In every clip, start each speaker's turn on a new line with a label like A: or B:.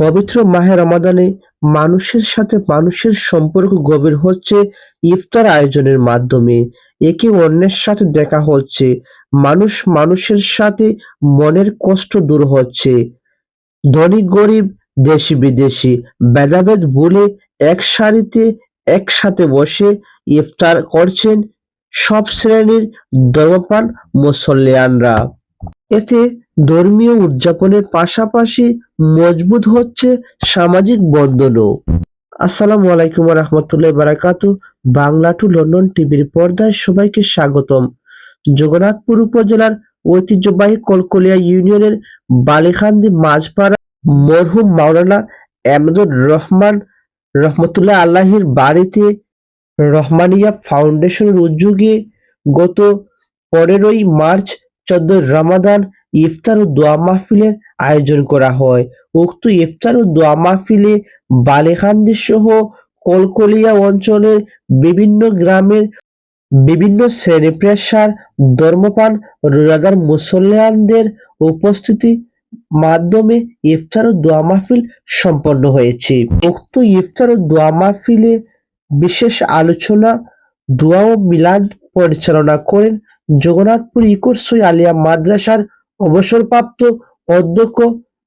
A: পবিত্র মাহে রমাদানে মানুষের সাথে মানুষের সম্পর্ক গভীর হচ্ছে ইফতার আয়োজনের মাধ্যমে। একে অন্যের সাথে দেখা হচ্ছে। মানুষ মানুষের সাথে মনের কষ্ট দূর হচ্ছে। ধনী, গরিব, দেশি, বিদেশি ভেদাভেদ ভুলে এক সারিতে একসাথে বসে ইফতার করছেন সব শ্রেণির ধর্মপ্রাণ মুসল্লিয়ানরা। এতে ধর্মীয় উদযাপনের পাশাপাশি মজবুত হচ্ছে সামাজিক বন্ধনও আসসালামু আলাইকুম রহমতুল্লাহ বারাকাতু। বাংলা টু লন্ডন টিভির পর্দায় সবাইকে স্বাগতম। জগন্নাথপুর উপজেলার ঐতিহ্যবাহী কলকলিয়া ইউনিয়নের বালিখান্দি মাঝপাড়া মরহুম মাওলানা এমদুর রহমান রহমতুল্লাহ আল্লাহির বাড়িতে রহমানিয়া ফাউন্ডেশনের উদ্যোগে গত পনেরোই মার্চ চোদ্দই রমাদান ইফতার ও দোয়া মাহফিলের আয়োজন করা হয়। উক্ত ইফতার ও দোয়া মাহফিলে বালেখান্দি সহ কলকলিয়া অঞ্চলের বিভিন্ন গ্রামের বিভিন্ন শ্রেণি পেশার ধর্মপান রোজাদার মুসলমানদের উপস্থিতি মাধ্যমে ইফতার ও দোয়া মাহফিল সম্পন্ন হয়েছে। উক্ত ইফতার ও দোয়া মাহফিলে বিশেষ আলোচনা, দোয়া ও মিলাদ পরিচালনা করেন জগন্নাথপুর ইকরসই আলিয়া মাদ্রাসার অবসরপ্রাপ্ত অধ্যক্ষ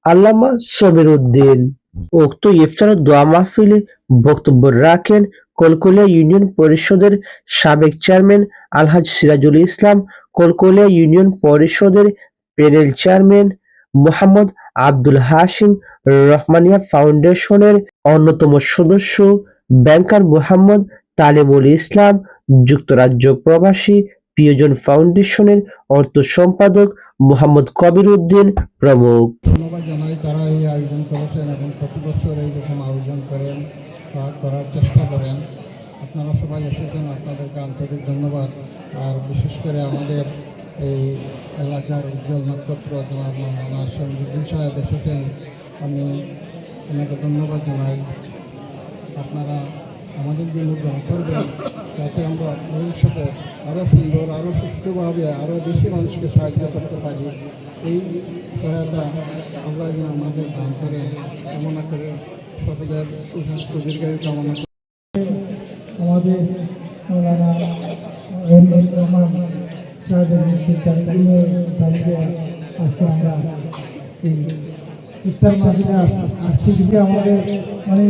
A: আল্লামা সমীর উদ্দিন উক্ত ইফতার দোয়া মাহফিলে বক্তব্য রাখেন কলকলিয়া ইউনিয়ন পরিষদের সাবেক চেয়ারম্যান আলহাজ সিরাজুল ইসলাম, কলকলিয়া ইউনিয়ন পরিষদের প্যানেল চেয়ারম্যান মোহাম্মদ আব্দুল হাশিম, রহমানিয়া ফাউন্ডেশনের অন্যতম সদস্য ব্যাংকার মোহাম্মদ তালিমুল ইসলাম, যুক্তরাজ্য প্রবাসী প্রিয়জন ফাউন্ডেশনের অর্থ সম্পাদক মোহাম্মদ কবির উদ্দিন প্রমুখ।
B: ধন্যবাদ জানাই তারা এই আয়োজন করেছেন এবং প্রতি বছর এইরকম আয়োজন করেন করার চেষ্টা করেন। আপনারা সবাই এসেছেন, আপনাদেরকে আন্তরিক ধন্যবাদ। আর বিশেষ করে আমাদের এই এলাকার উজ্জ্বল নক্ষত্র জনাব সাহেব এসেছেন। আমি ওনাকে ধন্যবাদ জানাই। আপনারা আমাদের জন্য দোয়া করবেন। যাতে আমরা ভবিষ্যতে আরও সুন্দর আরও সুষ্ঠুভাবে আরও বেশি মানুষকে সাহায্য করতে পারি। এই সহায়তা আল্লাহ যেন আমাদের দান করে, কামনা করে সকলের সুস্বাস্থ্য, দীর্ঘায়ু কামনা
C: আমাদের আমরা এই আসছি। আমাদের মানে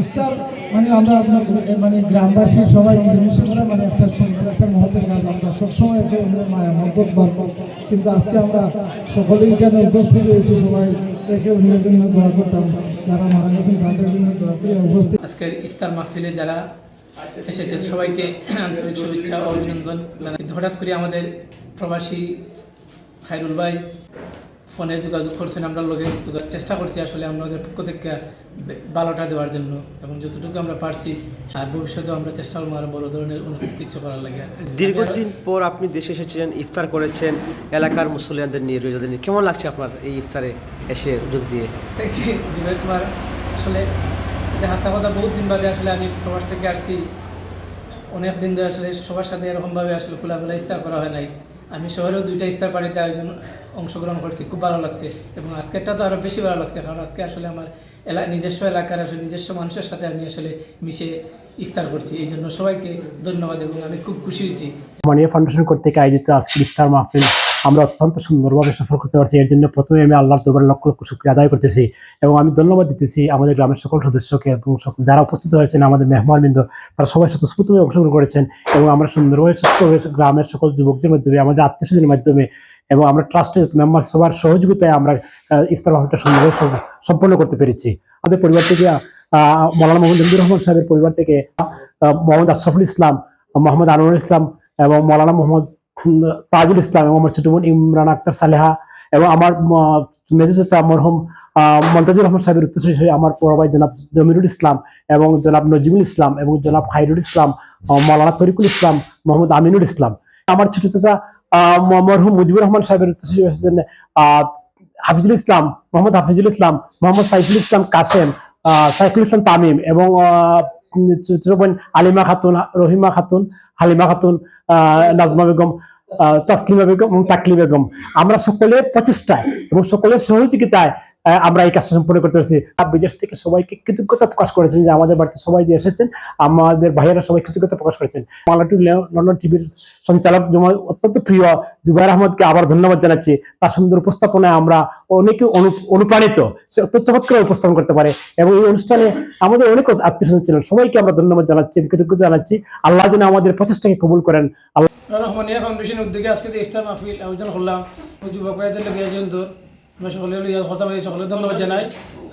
C: ইফতার মানে আমরা আপনার মানে গ্রামবাসী সবাই মিলেমিশে করে মানে একটা সুন্দর একটা মহতের কাজ আমরা সবসময় একটা অন্যের মায়া, মহব্বত বাড়ব কিন্তু আজকে আমরা সকলেই এখানে উপস্থিত হয়েছি, সবাই একে অন্যের জন্য দোয়া করতাম। যারা মারা গেছেন, তাদের জন্য দোয়া করে উপস্থিত।
D: আজকের ইফতার মাহফিলে যারা এসেছেন, সবাইকে আন্তরিক শুভেচ্ছা অভিনন্দন হঠাৎ করে আমাদের প্রবাসী খায়রুল ভাই ফোনে যোগাযোগ করছেন আমরা লোকে চেষ্টা করছি আসলে আমাদের পক্ষ থেকে ভালোটা দেওয়ার জন্য এবং যতটুকু আমরা পারছি আর ভবিষ্যতেও আমরা চেষ্টা করব আরও বড় ধরনের কিছু করার লাগে।
E: দীর্ঘদিন পর আপনি দেশে এসেছেন ইফতার করেছেন এলাকার মুসলিয়ানদের নিয়ে রোজাদের নিয়ে কেমন লাগছে আপনার এই ইফতারে এসে যোগ দিয়ে?
D: জুবের তোমার আসলে এটা হাসা কথা বহুত দিন বাদে আসলে আমি প্রবাস থেকে আসছি। অনেক দিন ধরে আসলে সবার সাথে এরকমভাবে আসলে খোলামেলা ইফতার করা হয় নাই। আমি শহরেও দুইটা ইফতার পার্টিতে আয়োজন অংশগ্রহণ করছি, খুব ভালো লাগছে এবং আজকেরটা তো আরও বেশি ভালো লাগছে, কারণ আজকে আসলে আমার এলা, নিজস্ব এলাকার আসলে নিজস্ব মানুষের সাথে আমি আসলে মিশে ইফতার করছি এই জন্য সবাইকে ধন্যবাদ এবং আমি খুব খুশি হয়েছি।
F: মানিয়া ফাউন্ডেশন কর্তৃক আয়োজিত আজকে ইফতার মাহফিল আমরা অত্যন্ত সুন্দরভাবে সফল করতে পারছি। এর জন্য প্রথমে আমি আল্লাহর দরবারে লক্ষ লক্ষ শুক্রিয়া আদায় করতেছি এবং আমি ধন্যবাদ দিতেছি আমাদের গ্রামের সকল সদস্যকে এবং সকল যারা উপস্থিত হয়েছেন, আমাদের মেহমানবৃন্দ, তারা সবাই স্বতঃস্ফূর্তভাবে অংশগ্রহণ করেছেন এবং আমরা সুন্দরভাবে সুস্থভাবে গ্রামের সকল যুবকদের মাধ্যমে, আমাদের আত্মীয় স্বজনের মাধ্যমে এবং আমরা ট্রাস্টের মেম্বার সবার সহযোগিতায় আমরা ইফতার মাহফিলটা সুন্দরভাবে সম্পন্ন করতে পেরেছি। আমাদের পরিবার থেকে মৌলানা মোহাম্মদ ইন্দুর রহমান সাহেবের পরিবার থেকে মোহাম্মদ আশরাফুল ইসলাম, মোহাম্মদ আনোয়ার ইসলাম এবং মৌলানা মোহাম্মদ তাজুল ইসলাম এবং আমার ছোট বোন ইমরান আক্তার সালেহা এবং আমার মেজর চাচা মরহুম মন্তাজুর রহমান সাহেবের উত্তর আমার বড় ভাই জনাব জমিরুল ইসলাম এবং জনাব নজিবুল ইসলাম এবং জনাব খাইরুল ইসলাম মৌলানা তরিকুল ইসলাম মোহাম্মদ আমিনুল ইসলাম। আমার ছোট চাচা মরহুম মুজিবুর রহমান সাহেবের উত্তর আহ, হাফিজুল ইসলাম মোহাম্মদ হাফিজুল ইসলাম মোহাম্মদ সাইফুল ইসলাম কাসেম সাইফুল ইসলাম তামিম এবং ছোট আলিমা খাতুন রহিমা খাতুন হালিমা খাতুন আহ, নাজমা বেগম তাসলিমা বেগম এবং তাকলি বেগম। আমরা সকলের প্রচেষ্টায় এবং সকলের সহযোগিতায় আমরা এই কাজটা সম্পূর্ণ করতে পারছি। বিদেশ থেকে সবাইকে কৃতজ্ঞতা প্রকাশ করেছেন যে আমাদের বাড়িতে সবাই যে এসেছেন, আমাদের ভাইয়েরা সবাই কৃতজ্ঞতা প্রকাশ করেছেন। বাংলা টু লন্ডন টিভির সঞ্চালক যেমন অত্যন্ত প্রিয় জুবাইর আহমদকে আবার ধন্যবাদ জানাচ্ছি। তার সুন্দর উপস্থাপনায় আমরা অনেকে অনুপ্রাণিত। সে অত্যন্ত চমৎকার উপস্থাপন করতে পারে এবং এই অনুষ্ঠানে আমাদের অনেক আত্মীয় স্বজন ছিলেন। সবাইকে আমরা ধন্যবাদ জানাচ্ছি কৃতজ্ঞতা জানাচ্ছি। আল্লাহ যেন আমাদের প্রচেষ্টাকে কবুল করেন।
D: রহমানিয়া ফাউন্ডেশনের উদ্যোগে আজকে যে ইফতার মাহফিল আয়োজন করলাম ওই যুবক ভাইদের লোক আয়োজন তোর আমরা সকলে লইয়া কথা বলি সকলে ধন্যবাদ জানাই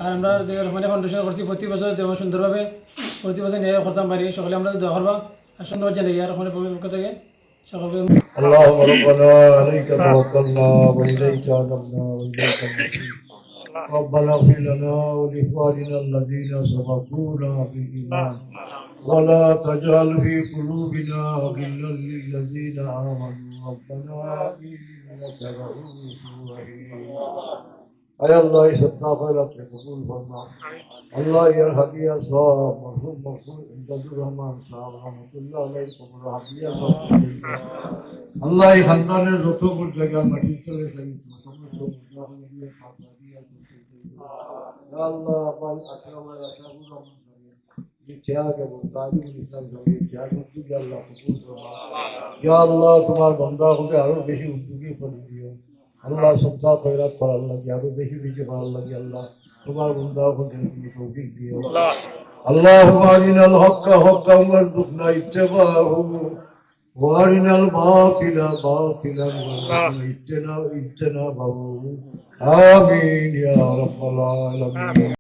D: আর আমরা যে রহমানিয়া ফাউন্ডেশন করছি প্রতি বছর যেমন সুন্দরভাবে প্রতি বছর নিয়ে করতাম পারি সকলে আমরা দোয়া করবা আর ধন্যবাদ জানাই আর রহমানিয়া পক্ষ থেকে সকলকে
G: اللهم ربنا عليك توكلنا واليك انبنا واليك المصير ربنا اغفر لنا ولاخواننا الذين سبقونا بالايمان ولا تجعل في قلوبنا غلا للذين آمنوا. ربنا إنك رؤوف رحيم. اے الله اس عطا قبول فرما الله يرحم يا صاحب مرحوم مقصود امداد الرحمن صاحب رحمۃ الله علیہ قبول حدیہ صاحب الله یہ الله رتو پر جگہ مٹی چلے شہید مقصود الله علیہ پاک حدیہ یا اللہ پاک اکرم یا আল্লাহ কবুল করো ইয়া আল্লাহ তোমার বান্দা হতে আরো বেশি উদ্যোগী করে দিও আল্লাহ সত্তা খয়রাত করার লাগে আরো বেশি বেশি করার লাগে আল্লাহ তোমার বান্দা হতে তুমি তৌফিক দিও اللهم أرنا الحق حقا وارزقنا اتباعه وارنا الباطل باطلا وارزقنا اجتنابه آمين يا رب العالمين